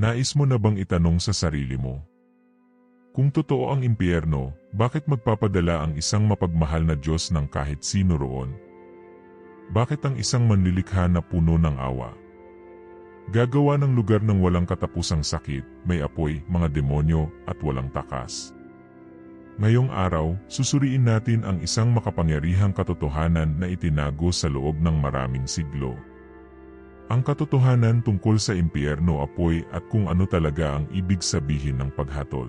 Nais mo na bang itanong sa sarili mo? Kung totoo ang impyerno, bakit magpapadala ang isang mapagmahal na Diyos ng kahit sino roon? Bakit ang isang manlilikha na puno ng awa? Gagawa ng lugar ng walang katapusang sakit, may apoy, mga demonyo, at walang takas. Ngayong araw, susuriin natin ang isang makapangyarihang katotohanan na itinago sa loob ng maraming siglo. Ang katotohanan tungkol sa impyerno apoy at kung ano talaga ang ibig sabihin ng paghatol.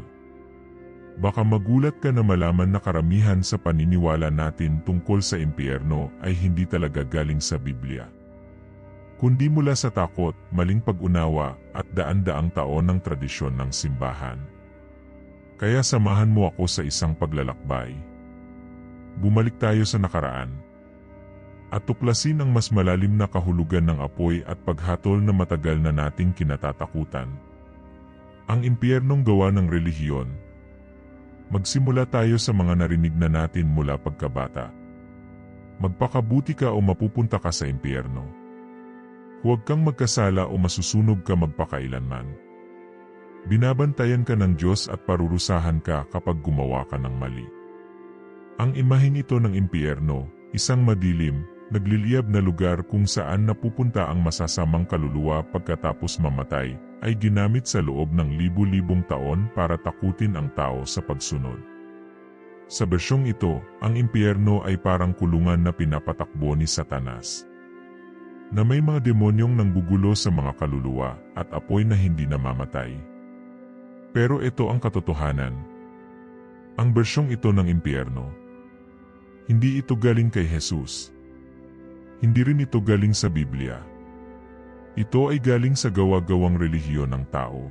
Baka magulat ka na malaman na karamihan sa paniniwala natin tungkol sa impyerno ay hindi talaga galing sa Biblia. Kundi mula sa takot, maling pag-unawa at daan-daang taon ng tradisyon ng simbahan. Kaya samahan mo ako sa isang paglalakbay. Bumalik tayo sa nakaraan at tuklasin ang mas malalim na kahulugan ng apoy at paghatol na matagal na nating kinatatakutan. Ang impyernong gawa ng relihiyon. Magsimula tayo sa mga narinig na natin mula pagkabata. Magpakabuti ka o mapupunta ka sa impyerno. Huwag kang magkasala o masusunog ka magpakailanman. Binabantayan ka ng Diyos at parurusahan ka kapag gumawa ka ng mali. Ang imaheng ito ng impyerno, isang madilim, nagliliyab na lugar kung saan napupunta ang masasamang kaluluwa pagkatapos mamatay, ay ginamit sa loob ng libu-libong taon para takutin ang tao sa pagsunod. Sa bersyong ito, ang impyerno ay parang kulungan na pinapatakbo ni Satanas. Na may mga demonyong nanggugulo sa mga kaluluwa at apoy na hindi namamatay. Pero ito ang katotohanan. Ang bersyong ito ng impyerno. Hindi ito galing kay Jesus hindi rin ito galing sa Biblia. Ito ay galing sa gawa-gawang relihiyon ng tao.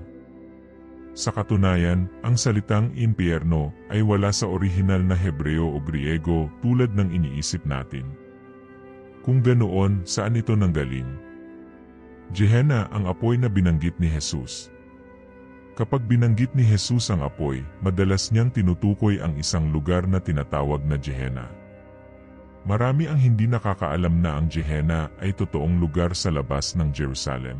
Sa katunayan, ang salitang impyerno ay wala sa orihinal na Hebreo o Griego tulad ng iniisip natin. Kung ganoon, saan ito nanggaling? Gehenna ang apoy na binanggit ni Jesus. Kapag binanggit ni Jesus ang apoy, madalas niyang tinutukoy ang isang lugar na tinatawag na Gehenna. Marami ang hindi nakakaalam na ang Gehenna ay totoong lugar sa labas ng Jerusalem.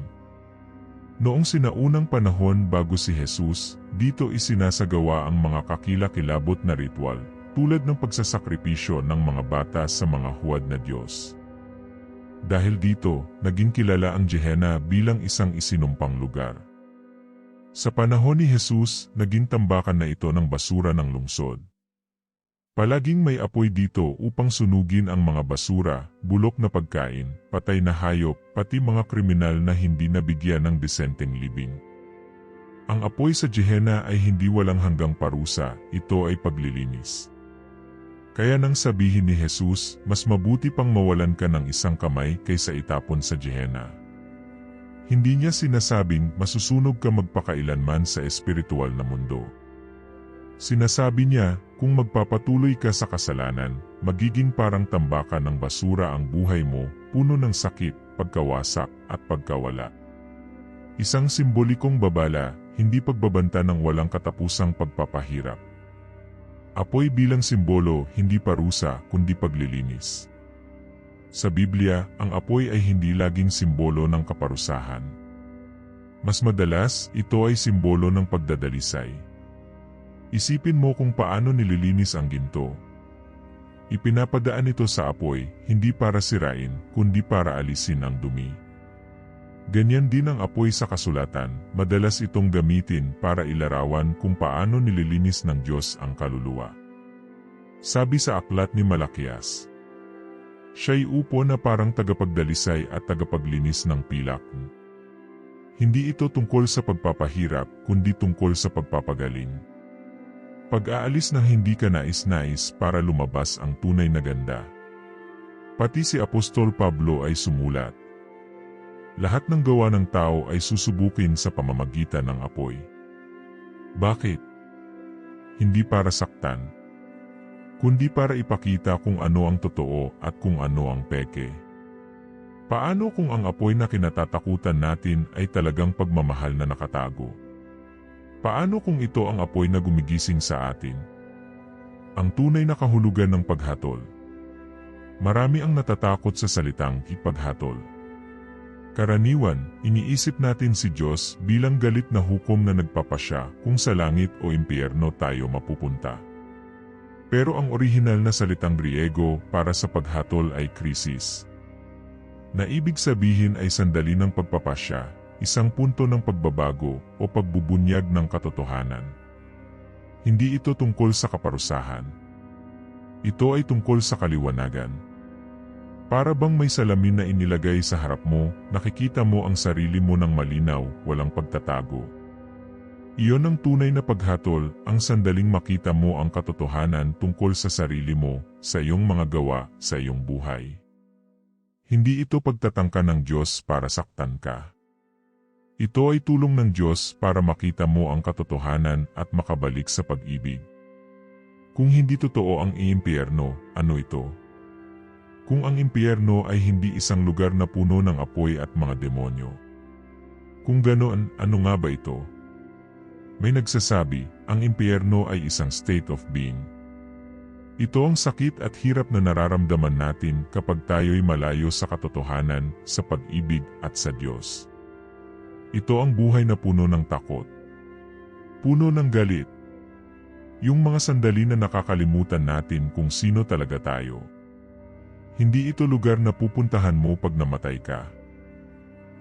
Noong sinaunang panahon bago si Jesus, dito isinasagawa ang mga kakilakilabot na ritual, tulad ng pagsasakripisyo ng mga bata sa mga huwad na Diyos. Dahil dito, naging kilala ang Gehenna bilang isang isinumpang lugar. Sa panahon ni Jesus, naging tambakan na ito ng basura ng lungsod. Palaging may apoy dito upang sunugin ang mga basura, bulok na pagkain, patay na hayop, pati mga kriminal na hindi nabigyan ng desenteng libing. Ang apoy sa Gehenna ay hindi walang hanggang parusa, ito ay paglilinis. Kaya nang sabihin ni Jesus, mas mabuti pang mawalan ka ng isang kamay kaysa itapon sa Gehenna. Hindi niya sinasabing masusunog ka magpakailanman sa espiritual na mundo. Sinasabi niya, kung magpapatuloy ka sa kasalanan, magiging parang tambakan ng basura ang buhay mo, puno ng sakit, pagkawasak, at pagkawala. Isang simbolikong babala, hindi pagbabanta ng walang katapusang pagpapahirap. Apoy bilang simbolo, hindi parusa, kundi paglilinis. Sa Biblia, ang apoy ay hindi laging simbolo ng kaparusahan. Mas madalas, ito ay simbolo ng pagdadalisay. Isipin mo kung paano nililinis ang ginto. Ipinapadaan ito sa apoy, hindi para sirain, kundi para alisin ang dumi. Ganyan din ang apoy sa kasulatan, madalas itong gamitin para ilarawan kung paano nililinis ng Diyos ang kaluluwa. Sabi sa aklat ni Malakias, Siya'y upo na parang tagapagdalisay at tagapaglinis ng pilak. Hindi ito tungkol sa pagpapahirap, kundi tungkol sa pagpapagaling. Pag-aalis ng hindi ka nais-nais para lumabas ang tunay na ganda. Pati si Apostol Pablo ay sumulat. Lahat ng gawa ng tao ay susubukin sa pamamagitan ng apoy. Bakit? Hindi para saktan, kundi para ipakita kung ano ang totoo at kung ano ang peke. Paano kung ang apoy na kinatatakutan natin ay talagang pagmamahal na nakatago? Paano kung ito ang apoy na gumigising sa atin? Ang tunay na kahulugan ng paghatol. Marami ang natatakot sa salitang ipaghatol. Karaniwan, iniisip natin si Diyos bilang galit na hukom na nagpapasya kung sa langit o impyerno tayo mapupunta. Pero ang orihinal na salitang Griego para sa paghatol ay krisis. Na ibig sabihin ay sandali ng pagpapasya, isang punto ng pagbabago o pagbubunyag ng katotohanan. Hindi ito tungkol sa kaparusahan. Ito ay tungkol sa kaliwanagan. Para bang may salamin na inilagay sa harap mo, nakikita mo ang sarili mo ng malinaw, walang pagtatago. Iyon ang tunay na paghatol, ang sandaling makita mo ang katotohanan tungkol sa sarili mo, sa iyong mga gawa, sa iyong buhay. Hindi ito pagtatangka ng Diyos para saktan ka. Ito ay tulong ng Diyos para makita mo ang katotohanan at makabalik sa pag-ibig. Kung hindi totoo ang iimpyerno, ano ito? Kung ang impyerno ay hindi isang lugar na puno ng apoy at mga demonyo. Kung ganoon, ano nga ba ito? May nagsasabi, ang impyerno ay isang state of being. Ito ang sakit at hirap na nararamdaman natin kapag tayo'y malayo sa katotohanan, sa pag-ibig at sa Diyos. Ito ang buhay na puno ng takot. Puno ng galit. Yung mga sandali na nakakalimutan natin kung sino talaga tayo. Hindi ito lugar na pupuntahan mo pag namatay ka.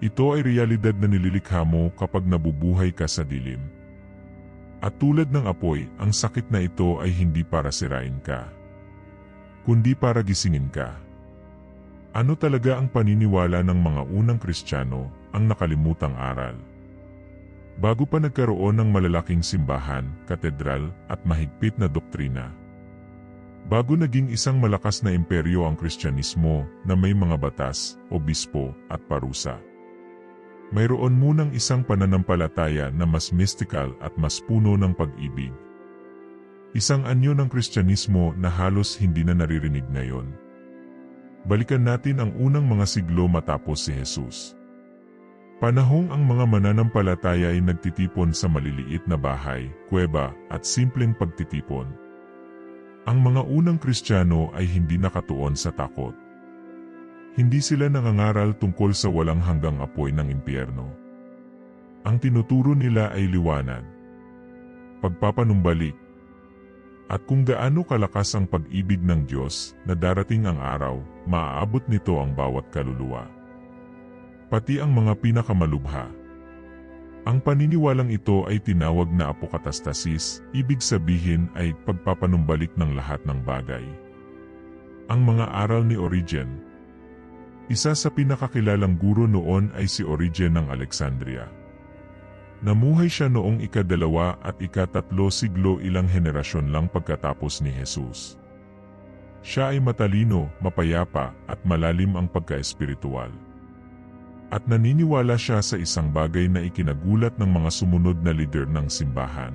Ito ay realidad na nililikha mo kapag nabubuhay ka sa dilim. At tulad ng apoy, ang sakit na ito ay hindi para sirain ka. Kundi para gisingin ka. Ano talaga ang paniniwala ng mga unang Kristiyano, ang nakalimutang aral? Bago pa nagkaroon ng malalaking simbahan, katedral, at mahigpit na doktrina, Bago naging isang malakas na imperyo ang Kristyanismo na may mga batas, obispo, at parusa. Mayroon munang isang pananampalataya na mas mystical at mas puno ng pag-ibig. Isang anyo ng Kristyanismo na halos hindi na naririnig ngayon. Balikan natin ang unang mga siglo matapos si Jesus. Panahong ang mga mananampalataya ay nagtitipon sa maliliit na bahay, kuweba, at simpleng pagtitipon. Ang mga unang Kristiyano ay hindi nakatuon sa takot. Hindi sila nangangaral tungkol sa walang hanggang apoy ng impyerno. Ang tinuturo nila ay liwanag, pagpapanumbalik, at kung gaano kalakas ang pag-ibig ng Diyos na darating ang araw, maaabot nito ang bawat kaluluwa. Pati ang mga pinakamalubha. Ang paniniwalang ito ay tinawag na apokatastasis, ibig sabihin ay pagpapanumbalik ng lahat ng bagay. Ang mga aral ni Origen Isa sa pinakakilalang guro noon ay si Origen ng Alexandria. Namuhay siya noong ikadalawa at ikatatlo siglo ilang henerasyon lang pagkatapos ni Jesus. Siya ay matalino, mapayapa, at malalim ang pagka-espiritual. At naniniwala siya sa isang bagay na ikinagulat ng mga sumunod na lider ng simbahan.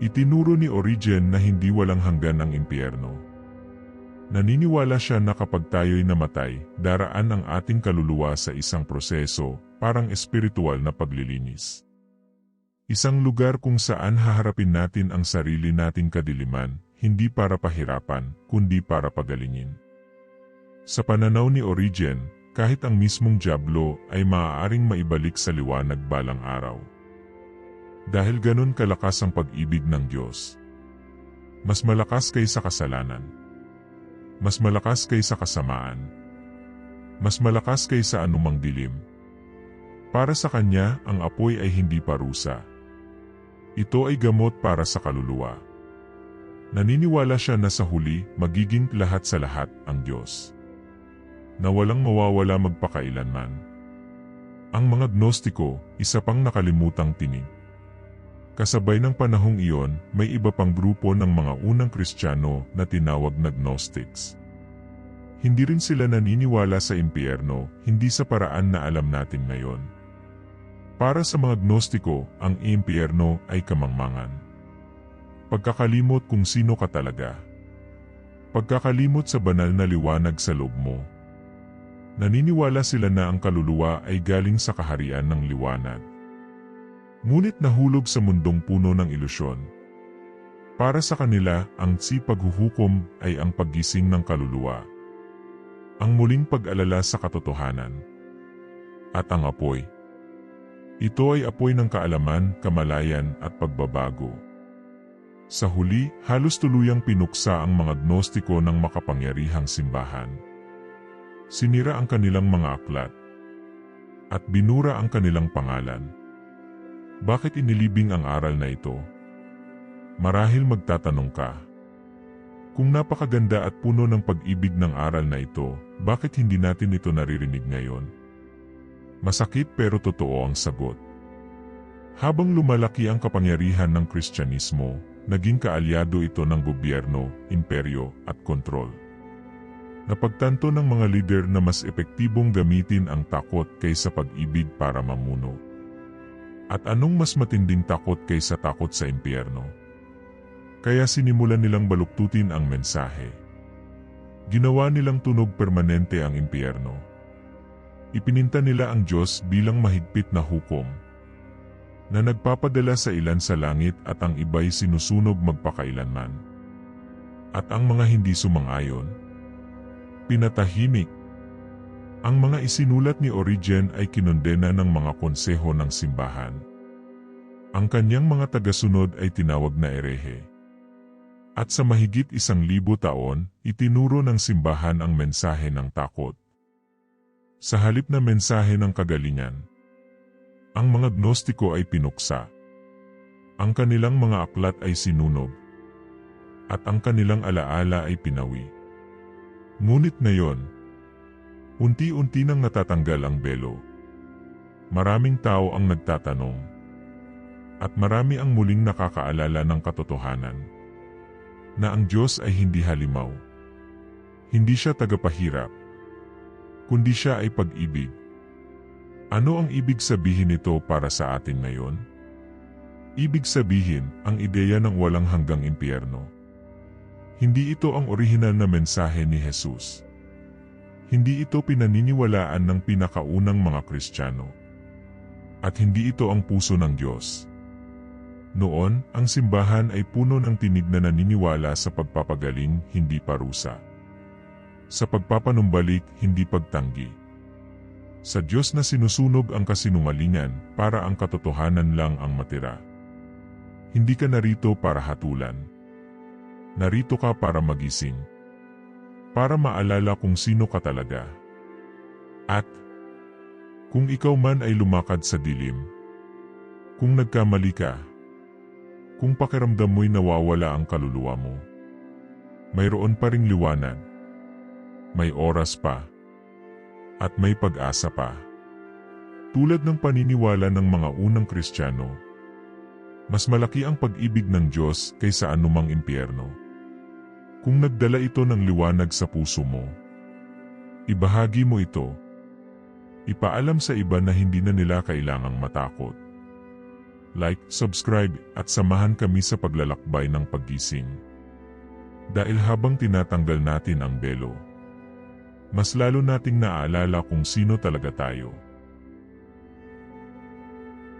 Itinuro ni Origen na hindi walang hanggan ang impyerno. Naniniwala siya na kapag tayo'y namatay, daraan ang ating kaluluwa sa isang proseso, parang espiritual na paglilinis. Isang lugar kung saan haharapin natin ang sarili nating kadiliman, hindi para pahirapan, kundi para pagalingin. Sa pananaw ni Origen, kahit ang mismong Diablo ay maaaring maibalik sa liwanag balang araw. Dahil ganun kalakas ang pag-ibig ng Diyos. Mas malakas kaysa kasalanan. Mas malakas kaysa kasamaan. Mas malakas kaysa anumang dilim. Para sa Kanya, ang apoy ay hindi parusa. Ito ay gamot para sa kaluluwa. Naniniwala siya na sa huli, magiging lahat sa lahat ang Diyos na walang mawawala magpakailanman. Ang mga gnostiko, isa pang nakalimutang tinig. Kasabay ng panahong iyon, may iba pang grupo ng mga unang Kristiyano na tinawag na Gnostics. Hindi rin sila naniniwala sa impyerno, hindi sa paraan na alam natin ngayon. Para sa mga Gnostiko, ang impyerno ay kamangmangan. Pagkakalimot kung sino ka talaga. Pagkakalimot sa banal na liwanag sa loob mo. Naniniwala sila na ang kaluluwa ay galing sa kaharian ng liwanag. Ngunit nahulog sa mundong puno ng ilusyon. Para sa kanila, ang si paghuhukom ay ang paggising ng kaluluwa. Ang muling pag-alala sa katotohanan. At ang apoy. Ito ay apoy ng kaalaman, kamalayan at pagbabago. Sa huli, halos tuluyang pinuksa ang mga gnostiko ng makapangyarihang simbahan. Sinira ang kanilang mga aklat. At binura ang kanilang pangalan. Bakit inilibing ang aral na ito? Marahil magtatanong ka. Kung napakaganda at puno ng pag-ibig ng aral na ito, bakit hindi natin ito naririnig ngayon? Masakit pero totoo ang sagot. Habang lumalaki ang kapangyarihan ng Kristyanismo, naging kaalyado ito ng gobyerno, imperyo, at kontrol. Napagtanto ng mga lider na mas epektibong gamitin ang takot kaysa pag-ibig para mamuno. At anong mas matinding takot kaysa takot sa impyerno? Kaya sinimulan nilang baluktutin ang mensahe. Ginawa nilang tunog permanente ang impyerno. Ipininta nila ang Diyos bilang mahigpit na hukom na nagpapadala sa ilan sa langit at ang iba'y sinusunog magpakailanman. At ang mga hindi sumang-ayon, pinatahimik. Ang mga isinulat ni Origen ay kinondena ng mga konseho ng simbahan. Ang kanyang mga tagasunod ay tinawag na erehe. At sa mahigit isang libo taon, itinuro ng simbahan ang mensahe ng takot. Sa halip na mensahe ng kagalingan, ang mga gnostiko ay pinuksa. Ang kanilang mga aklat ay sinunog. At ang kanilang alaala ay pinawi. Ngunit ngayon, unti-unti nang natatanggal ang belo. Maraming tao ang nagtatanong. At marami ang muling nakakaalala ng katotohanan. Na ang Diyos ay hindi halimaw. Hindi siya tagapahirap. Kundi siya ay pag-ibig. Ano ang ibig sabihin nito para sa atin ngayon? Ibig sabihin, ang ideya ng walang hanggang impyerno. Hindi ito ang orihinal na mensahe ni Jesus. Hindi ito pinaniniwalaan ng pinakaunang mga Kristiyano. At hindi ito ang puso ng Diyos. Noon, ang simbahan ay puno ng tinig na naniniwala sa pagpapagaling, hindi parusa. Sa pagpapanumbalik, hindi pagtanggi. Sa Diyos na sinusunog ang kasinungalingan para ang katotohanan lang ang matira. Hindi ka narito para hatulan. Narito ka para magising. Para maalala kung sino ka talaga. At, kung ikaw man ay lumakad sa dilim, kung nagkamali ka, kung pakiramdam mo'y nawawala ang kaluluwa mo, mayroon pa ring liwanag. May oras pa. At may pag-asa pa. Tulad ng paniniwala ng mga unang Kristiyano, mas malaki ang pag-ibig ng Diyos kaysa anumang impyerno. Kung nagdala ito ng liwanag sa puso mo, ibahagi mo ito. Ipaalam sa iba na hindi na nila kailangang matakot. Like, subscribe, at samahan kami sa paglalakbay ng paggising. Dahil habang tinatanggal natin ang belo, mas lalo nating naaalala kung sino talaga tayo.